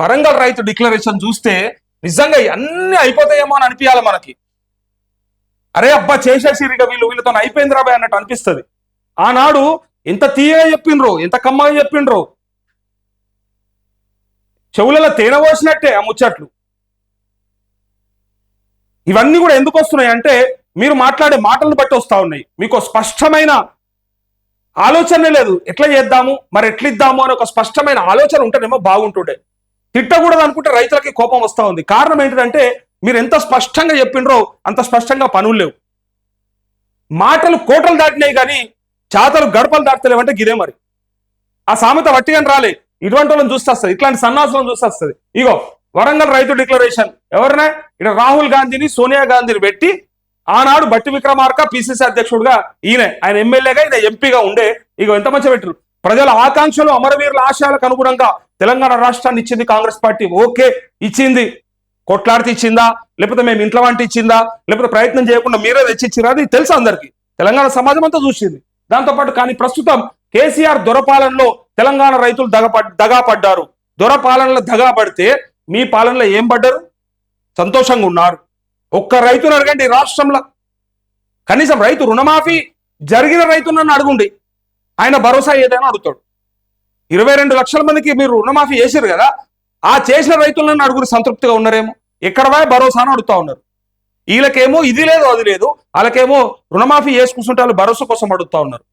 వరంగల్ రైతు డిక్లరేషన్ చూస్తే నిజంగా అన్ని అయిపోతాయేమో అని అనిపించాలి మనకి. అరే అబ్బా చేసేసిరిగా వీళ్ళు వీళ్ళతో అయిపోయింది రాబాయ్ అన్నట్టు అనిపిస్తుంది. ఆనాడు ఎంత తీయగా చెప్పిండ్రో ఎంత కమ్మగా చెప్పిండ్రో చెవులలో తేనె పోసినట్టే ఆ ముచ్చట్లు. ఇవన్నీ కూడా ఎందుకు వస్తున్నాయి అంటే మీరు మాట్లాడే మాటలను బట్టి వస్తా ఉన్నాయి. మీకు స్పష్టమైన ఆలోచనే లేదు. ఎట్లా చేద్దాము? మరి ఎట్లా ఇద్దాము అని ఒక స్పష్టమైన ఆలోచన ఉంటేనేమో బాగుంటుండే. తిట్టకూడదు అనుకుంటే రైతులకి కోపం వస్తా ఉంది. కారణం ఏంటంటే మీరు ఎంత స్పష్టంగా చెప్పిండ్రో అంత స్పష్టంగా పనులు లేవు. మాటలు కోటలు దాటినాయి కానీ చేతలు గడపలు దాటలేవంటే గిదే మరి. ఆ సామెత వట్టిగాని రాలే. ఇటువంటి వాళ్ళని చూస్తేస్తుంది ఇట్లాంటి సన్నాసులను చూస్తేస్తుంది ఇగో వరంగల్ రైతు డిక్లరేషన్. ఎవరినా? ఇక్కడ రాహుల్ గాంధీని సోనియా గాంధీని పెట్టి ఆనాడు బట్టి విక్రమార్క పిసిసి అధ్యక్షుడుగా ఈయన. ఆయన ఎమ్మెల్యేగా ఈయన ఎంపీగా ఉండే. ఇగో ఎంత మంచి పెట్టరు ప్రజల ఆకాంక్షలు అమరవీరుల ఆశయాలకు అనుగుణంగా తెలంగాణ రాష్ట్రాన్ని ఇచ్చింది కాంగ్రెస్ పార్టీ. ఓకే ఇచ్చింది. కొట్లాడితే ఇచ్చిందా? లేకపోతే మేము ఇంట్లో వంటి ఇచ్చిందా? లేకపోతే ప్రయత్నం చేయకుండా మీరే తెచ్చిచ్చిరా అది తెలుసు అందరికి. తెలంగాణ సమాజం అంతా చూసింది. దాంతోపాటు కానీ ప్రస్తుతం కేసీఆర్ దొరపాలనలో తెలంగాణ రైతులు దగప దగా పడ్డారు. దొరపాలనలో దగా పడితే మీ పాలనలో ఏం పడ్డారు? సంతోషంగా ఉన్నారు. ఒక్క రైతును అడగండి రాష్ట్రంలో. కనీసం రైతు రుణమాఫీ జరిగిన రైతులను అడుగుండి. ఆయన భరోసా ఏదైనా అడుగుతాడు. ఇరవై రెండు లక్షల మందికి మీరు రుణమాఫీ చేశారు కదా ఆ చేసిన రైతులను అడుగురు సంతృప్తిగా ఉన్నారేమో? ఎక్కడ పోయి భరోసా అని అడుగుతా ఉన్నారు. వీళ్ళకేమో ఇది లేదు అది లేదు. వాళ్ళకేమో రుణమాఫీ చేసుకుంటుంటే వాళ్ళు భరోసా కోసం అడుగుతా ఉన్నారు.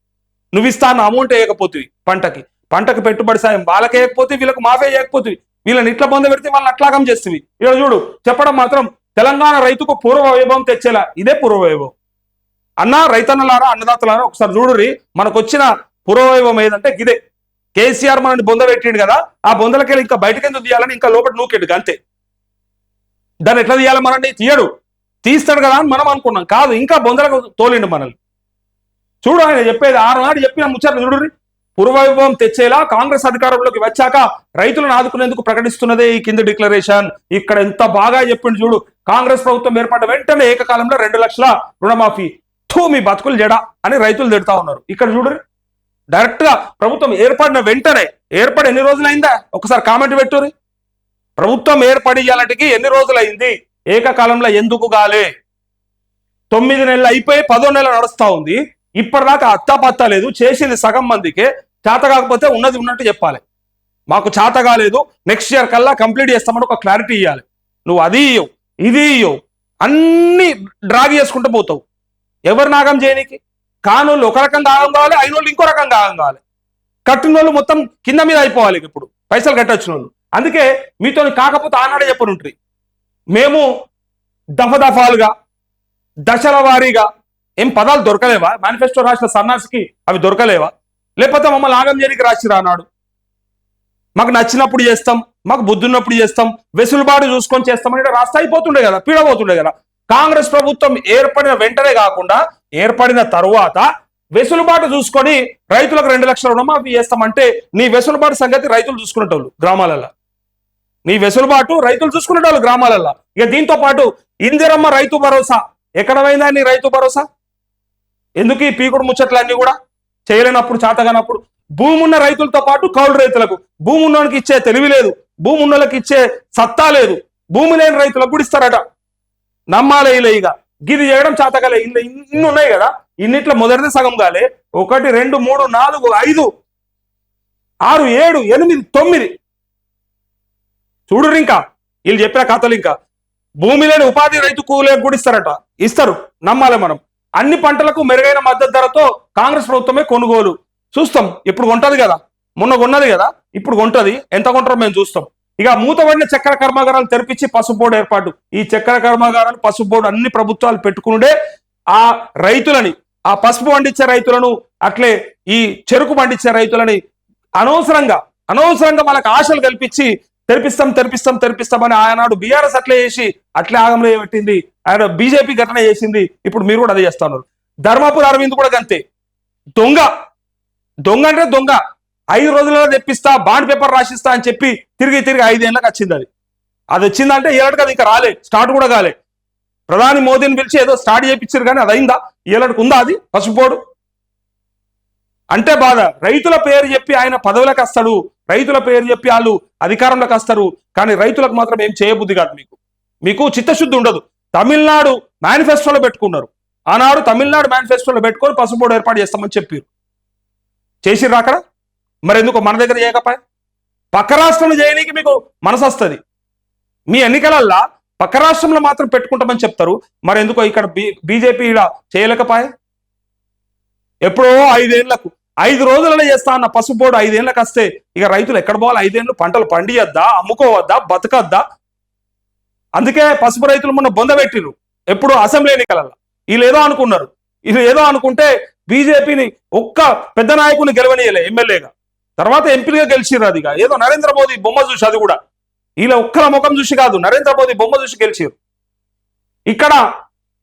నువ్వు ఇస్తాను అమౌంట్ వేయకపోతే పంటకి. పంటకు పెట్టుబడి సాయం వాళ్ళకి వేయకపోతే వీళ్ళకి మాఫీ చేయకపోతే వీళ్ళని ఇట్లా పొంద పెడితే వాళ్ళని అట్లాగం చేస్తుంది. ఇక్కడ చూడు చెప్పడం మాత్రం తెలంగాణ రైతుకు పూర్వ వైభవం తెచ్చేలా ఇదే పూర్వ వైభవం. అన్న రైతన్నలారా అన్నదాతలారా ఒకసారి చూడురి మనకు వచ్చిన పూర్వ వైభవం ఏదంటే ఇదే. కేసీఆర్ మనల్ని బొంద పెట్టిండు కదా ఆ బొందలకెళ్ళి ఇంకా బయటకెందుకు తీయాలని ఇంకా లోపల నూకెడు అంతే. దాన్ని ఎట్లా తీయాలి మనల్ని? తీయడు. తీస్తాడు కదా అని మనం అనుకున్నాం. కాదు ఇంకా బొందలకు తోలిండు మనల్ని. చూడు ఆయన చెప్పేది ఆరునాడు చెప్పిన ముచ్చట్లు చూడురి పూర్వవైభవం తెచ్చేలా కాంగ్రెస్ అధికారంలోకి వచ్చాక రైతులను ఆదుకునేందుకు ప్రకటిస్తున్నదే ఈ కింద డిక్లరేషన్. ఇక్కడ ఎంత బాగా చెప్పిండు చూడు. కాంగ్రెస్ ప్రభుత్వం ఏర్పడ్డ వెంటనే ఏకకాలంలో రెండు లక్షల రుణమాఫీ. థూ మీ బతుకులు జడ అని రైతులు తిడతా ఉన్నారు. ఇక్కడ చూడు డైరెక్ట్గా ప్రభుత్వం ఏర్పడిన వెంటనే ఏర్పడి ఎన్ని రోజులైందా? ఒకసారి కామెంట్ పెట్టురి ప్రభుత్వం ఏర్పడి ఇయ్యాలటికి ఎన్ని రోజులైంది? ఏకకాలంలో ఎందుకు గాలే తొమ్మిది నెలలు అయిపోయి పదో నెల నడుస్తా ఉంది. ఇప్పటిదాకా అత్తా పత్తా లేదు చేసింది సగం మందికే. చేత కాకపోతే ఉన్నది ఉన్నట్టు చెప్పాలి. మాకు చేత కాలేదు. నెక్స్ట్ ఇయర్ కల్లా కంప్లీట్ చేస్తామని ఒక క్లారిటీ ఇవ్వాలి నువ్వు అది ఇయ్యవు ఇది ఇయ్యవు. అన్ని డ్రాగ్ చేసుకుంటూ పోతావు. ఎవరు నాగం చేయనీకి? కానోళ్ళు ఒక రకం ఆగం కావాలి అయినోళ్ళు ఇంకో రకం ఆగం కావాలి. కట్టిన వాళ్ళు మొత్తం కింద మీద అయిపోవాలి ఇప్పుడు. పైసలు కట్టొచ్చిన వాళ్ళు అందుకే మీతో కాకపోతే ఆనాడే చెప్పనుంటుంది మేము దఫదఫాలుగా దశల వారీగా ఏం పదాలు దొరకలేవా? మేనిఫెస్టో రాసిన సన్నాసికి అవి దొరకలేవా? లేకపోతే మమ్మల్ని ఆగం చేయడానికి రాసిరా అన్నాడు మాకు నచ్చినప్పుడు చేస్తాం మాకు బుద్ధున్నప్పుడు చేస్తాం వెసులుబాటు చూసుకొని చేస్తాం అంటే రాస్తే అయిపోతుండే కదా పీడబోతుండే కదా. కాంగ్రెస్ ప్రభుత్వం ఏర్పడిన వెంటనే కాకుండా ఏర్పడిన తరువాత వెసులుబాటు చూసుకొని రైతులకు రెండు లక్షల రుణమాఫీ చేస్తామంటే నీ వెసులుబాటు సంగతి రైతులు చూసుకునేటోళ్ళు గ్రామాలలో నీ వెసులుబాటు రైతులు చూసుకునేటోళ్ళు గ్రామాలలో ఇక దీంతో పాటు ఇందిరమ్మ రైతు భరోసా. ఎక్కడ పోయిందా నీ రైతు భరోసా? ఎందుకు ఈ పీకుడు ముచ్చట్లన్నీ కూడా చేయలేనప్పుడు చాతగానప్పుడు? భూమి ఉన్న రైతులతో పాటు కౌలు రైతులకు. భూమి ఉన్నోనికి ఇచ్చే తెలివి లేదు. భూమి ఉన్నోళ్ళకి ఇచ్చే సత్తా లేదు. భూమి లేని రైతులకు కూడా ఇస్తారట. నమ్మాలే ఇలా ఇక. గిది చేయడం చేతగలే ఇన్ని ఇన్ని ఉన్నాయి కదా. ఇన్నిట్లో మొదటిది సగం కాలే. ఒకటి రెండు మూడు నాలుగు ఐదు ఆరు ఏడు ఎనిమిది తొమ్మిది. చూడు ఇంకా. వీళ్ళు చెప్పిన కథలు ఇంకా. భూమి లేని ఉపాధి రైతు కూలీలకు కూడా ఇస్తారట ఇస్తారు. నమ్మాలి మనం. అన్ని పంటలకు మెరుగైన మద్దతు ధరతో కాంగ్రెస్ ప్రభుత్వమే కొనుగోలు. చూస్తాం. ఇప్పుడు కొంటది కదా. మొన్న కొన్నది కదా. ఇప్పుడు కొంటది. ఎంత కొంటారో మేము చూస్తాం. ఇక మూతబడిన చక్కెర కర్మాగారాలు తెరిపించి పసుపు బోర్డు ఏర్పాటు. ఈ చక్కెర కర్మాగారాలు పసుపు బోర్డు అన్ని ప్రభుత్వాలు పెట్టుకునుడే ఆ రైతులని ఆ పసుపు పండించే రైతులను అట్లే ఈ చెరుకు పండించే రైతులని అనవసరంగా అనవసరంగా వాళ్ళకి ఆశలు కల్పించి తెరిపిస్తాం తెరిపిస్తాం తెరిపిస్తామని ఆయనాడు బీఆర్ఎస్ అట్లే చేసి అట్లే ఆగంలో పెట్టింది. ఆయన బీజేపీ ఘటన చేసింది. ఇప్పుడు మీరు కూడా అదే చేస్తున్నారు. ధర్మాపుర అరవింద్ కూడా అంతే దొంగ. దొంగ అంటే దొంగ. ఐదు రోజులలో తెప్పిస్తా బాండ్ పేపర్ రాసిస్తా అని చెప్పి తిరిగి తిరిగి ఐదేళ్ళకి వచ్చింది అది. అది వచ్చిందంటే ఏళ్ళకి అది ఇంకా రాలే స్టార్ట్ కూడా కాలే. ప్రధాని మోదీని పిలిచి ఏదో స్టార్ట్ చేయించారు కానీ అది అయిందా? ఏళ్ళకి ఉందా అది? పసుపోడు అంటే బాధ. రైతుల పేరు చెప్పి ఆయన పదవులకు వస్తాడు. రైతుల పేరు చెప్పి వాళ్ళు అధికారంలోకి వస్తారు. కానీ రైతులకు మాత్రం ఏం చేయబుద్ధి కాదు మీకు. మీకు చిత్తశుద్ధి ఉండదు. తమిళనాడు మేనిఫెస్టోలో పెట్టుకున్నారు. ఆనాడు తమిళనాడు మేనిఫెస్టోలో పెట్టుకొని పసుపు బోర్డు ఏర్పాటు చేస్తామని చెప్పారు చేసిర్రు అక్కడ? మరి ఎందుకు మన దగ్గర చేయకపోయా? పక్క రాష్ట్రంలో చేయడానికి మీకు మనసు వస్తుంది. మీ ఎన్నికలల్లా పక్క రాష్ట్రంలో మాత్రం పెట్టుకుంటామని చెప్తారు. మరి ఎందుకో ఇక్కడ బీజేపీ ఇలా చేయలేకపోయా? ఎప్పుడో ఐదేళ్ళకు ఐదు రోజులలో చేస్తా అన్న పసుపు బోర్డు ఐదేళ్ళకు వస్తే ఇక రైతులు ఎక్కడ పోవాలి? ఐదేళ్ళు పంటలు పండియద్దా అమ్ముకోవద్దా బతకద్దా? అందుకే పసుపు రైతులు మొన్న బొంద పెట్టిరు ఎప్పుడు అసెంబ్లీ ఎన్నికలలో వీళ్ళు ఏదో అనుకున్నారు. వీళ్ళు ఏదో అనుకుంటే బీజేపీని ఒక్క పెద్ద నాయకుని గెలవనీయలే ఎమ్మెల్యేగా. తర్వాత ఎంపీగా గెలిచిర్రు అది ఏదో నరేంద్ర మోదీ బొమ్మ చూసి అది కూడా. వీళ్ళ ఒక్కల ముఖం చూసి కాదు నరేంద్ర మోదీ బొమ్మ చూసి గెలిచిరు ఇక్కడ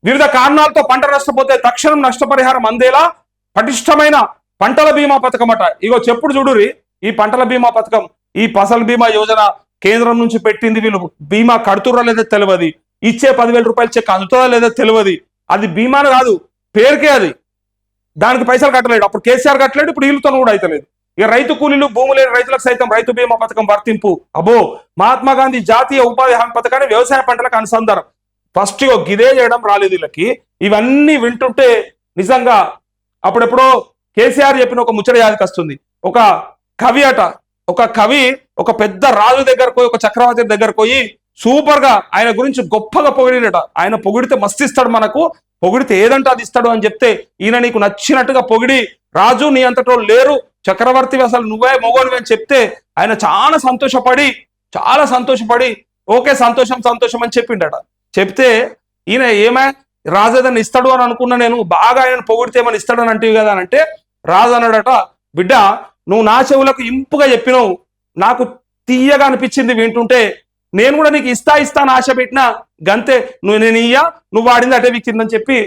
వివిధ కారణాలతో పంట నష్టపోతే తక్షణం నష్టపరిహారం అందేలా పటిష్టమైన పంటల బీమా పథకం అట. ఇగో చెప్పుడు చూడురి ఈ పంటల బీమా పథకం ఈ ఫసల్ బీమా యోజన కేంద్రం నుంచి పెట్టింది వీళ్ళు. బీమా కడుతురా లేదో తెలియదు ఇచ్చే పదివేల రూపాయలు చెక్ అందుతుందా లేదో తెలియదు అది బీమాను కాదు పేరుకే అది. దానికి పైసలు కట్టలేడు. అప్పుడు కేసీఆర్ కట్టలేడు ఇప్పుడు వీళ్ళతో కూడా అయితలేదు. ఇక రైతు కూలీలు భూమి లేని రైతులకు సైతం రైతు బీమా పథకం వర్తింపు. అబో మహాత్మా గాంధీ జాతీయ ఉపాధి హామీ పథకాన్ని వ్యవసాయ పంటలకు అనుసంధానం. ఫస్ట్ గిదే చేయడం రాలేదు వీళ్ళకి. ఇవన్నీ వింటుంటే నిజంగా అప్పుడెప్పుడో కేసీఆర్ చెప్పిన ఒక ముచ్చట యాదికి వస్తుంది. ఒక కవి అట. ఒక కవి ఒక పెద్ద రాజు దగ్గరకు పోయి ఒక చక్రవర్తి దగ్గరకు పోయి సూపర్గా ఆయన గురించి గొప్పగా పొగిడినట. ఆయన పొగిడితే మస్తు ఇస్తాడు మనకు. పొగిడితే ఏదంటే అది ఇస్తాడు అని చెప్తే ఈయన నీకు నచ్చినట్టుగా పొగిడి రాజు నీ అంతటో లేరు చక్రవర్తి అసలు నువ్వే మొగోనివి అని చెప్తే ఆయన చాలా సంతోషపడి చాలా సంతోషపడి ఓకే సంతోషం సంతోషం అని చెప్పిండట. చెప్తే ఈయన ఏమే? రాజు ఏదైనా ఇస్తాడు అని అనుకున్నా నేను బాగా ఆయన పొగిడితే ఏమైనా ఇస్తాడని అంటివి కదా అని అంటే రాజు అన్నాడట బిడ్డ నువ్వు నా చెవులకు ఇంపుగా చెప్పినావు. నాకు తీయగా అనిపించింది వింటుంటే నేను కూడా నీకు ఇస్తా ఇస్తా అని ఆశ పెట్టినా గంతే నువ్వు నేను ఇయ్యా నువ్వు వాడింది అటే విక్కిందని చెప్పి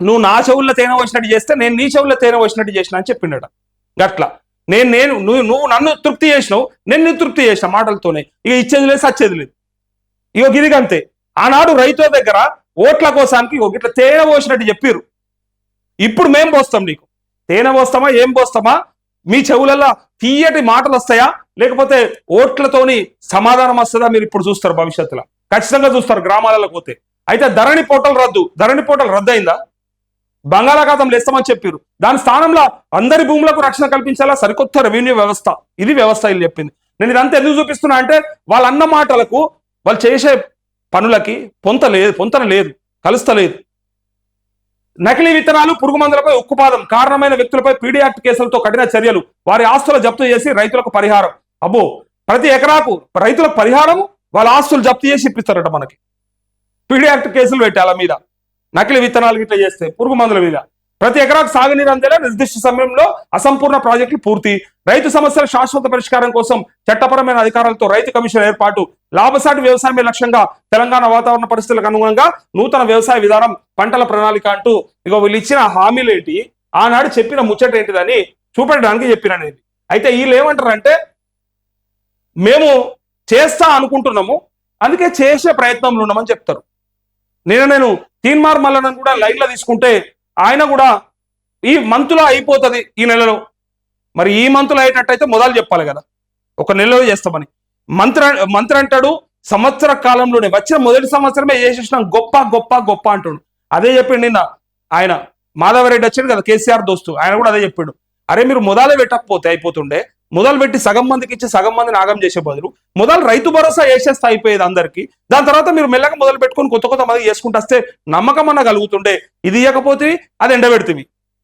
నువ్వు నా చెవుల్లో తేనె వచ్చినట్టు చేస్తే నేను నీ చెవుల్లో తేనె వచ్చినట్టు చేసిన అని చెప్పిండట. గట్లా. నేను నేను నువ్వు నువ్వు నన్ను తృప్తి చేసినావు నేను తృప్తి చేసిన మాటలతోనే. ఇక ఇచ్చేది లేదు సచ్చేది లేదు. ఇక గిదిగంతే ఆనాడు రైతుల దగ్గర ఓట్ల కోసానికి ఇగో ఇట్లా తేనె పోసినట్టు చెప్పిర్రు. ఇప్పుడు మేం పోస్తాం నీకు. తేనె పోస్తామా ఏం పోస్తామా? మీ చెవులలో తీయటి మాటలు వస్తాయా? లేకపోతే ఓట్లతోని సమాధానం వస్తుందా? మీరు ఇప్పుడు చూస్తారు భవిష్యత్తులో. ఖచ్చితంగా చూస్తారు గ్రామాలలో పోతే. అయితే ధరణి పోటలు రద్దు. ధరణి పోటలు రద్దు అయిందా బంగాళాఖాతంలో ఇస్తామని చెప్పారు దాని స్థానంలో అందరి భూములకు రక్షణ కల్పించాలా సరికొత్త రెవెన్యూ వ్యవస్థ. ఇది వ్యవస్థ ఇది చెప్పింది. నేను ఇదంతా ఎందుకు చూపిస్తున్నా అంటే వాళ్ళ అన్న మాటలకు వాళ్ళు చేసే పనులకి పొంత లేదు పొంతన లేదు కలుస్తలేదు నకిలీ విత్తనాలు పురుగు మందులపై ఉక్కుపాదం కారణమైన వ్యక్తులపై పీడీ యాక్ట్ కేసులతో కఠిన చర్యలు వారి ఆస్తులు జప్తు చేసి రైతులకు పరిహారం. అబ్బో ప్రతి ఎకరాకు రైతులకు పరిహారం వాళ్ళ ఆస్తులు జప్తు చేసి ఇప్పిస్తారట మనకి. పీడీ యాక్ట్ కేసులు పెట్టాల మీద? నకిలీ విత్తనాలు ఇట్లా చేస్తే పురుగు మందుల మీద. ప్రతి ఎకరాకు సాగునీరు అందేలా నిర్దిష్ట సమయంలో అసంపూర్ణ ప్రాజెక్టులు పూర్తి. రైతు సమస్యల శాశ్వత పరిష్కారం కోసం చట్టపరమైన అధికారాలతో రైతు కమిషన్ ఏర్పాటు. లాభసాటి వ్యవసాయమే లక్ష్యంగా తెలంగాణ వాతావరణ పరిస్థితులకు అనుగుణంగా నూతన వ్యవసాయ విధానం పంటల ప్రణాళిక అంటూ ఇక వీళ్ళు ఇచ్చిన హామీలు ఏంటి? ఆనాడు చెప్పిన ముచ్చట ఏంటిదని చూపెట్టడానికి చెప్పిన అయితే వీళ్ళు ఏమంటారంటే మేము చేస్తా అనుకుంటున్నాము అందుకే చేసే ప్రయత్నంలో ఉన్నామని చెప్తారు. నేను నేను తీన్మార్ మల్లనని కూడా లైన్లో తీసుకుంటే ఆయన కూడా ఈ మంత్లో అయిపోతుంది ఈ నెలలో. మరి ఈ మంత్లో అయ్యేటట్టయితే మొదలు చెప్పాలి కదా. ఒక నెలలో చేస్తామని. మంత్రి మంత్రి అంటాడు సంవత్సర కాలంలోనే వచ్చిన మొదటి సంవత్సరమే చేసేసిన గొప్ప గొప్ప గొప్ప అంటాడు. అదే చెప్పిండు నిన్న ఆయన. మాధవరెడ్డి వచ్చాడు కదా కేసీఆర్ దోస్తు. ఆయన కూడా అదే చెప్పాడు. అరే మీరు మొదలు పెట్టకపోతే అయిపోతుండే మొదలు పెట్టి సగం మందికి ఇచ్చి సగం మందిని ఆగం చేసే బదులు మొదలు రైతు భరోసా వేసేస్తే అయిపోయేది అందరికి. దాని తర్వాత మీరు మెల్లగా మొదలు పెట్టుకొని కొత్త కొత్త మంది చేసుకుంటూ వస్తే నమ్మకం అన్న కలుగుతుండే. ఇది ఇవ్వకపోతే అది ఎండబెడుతుంది.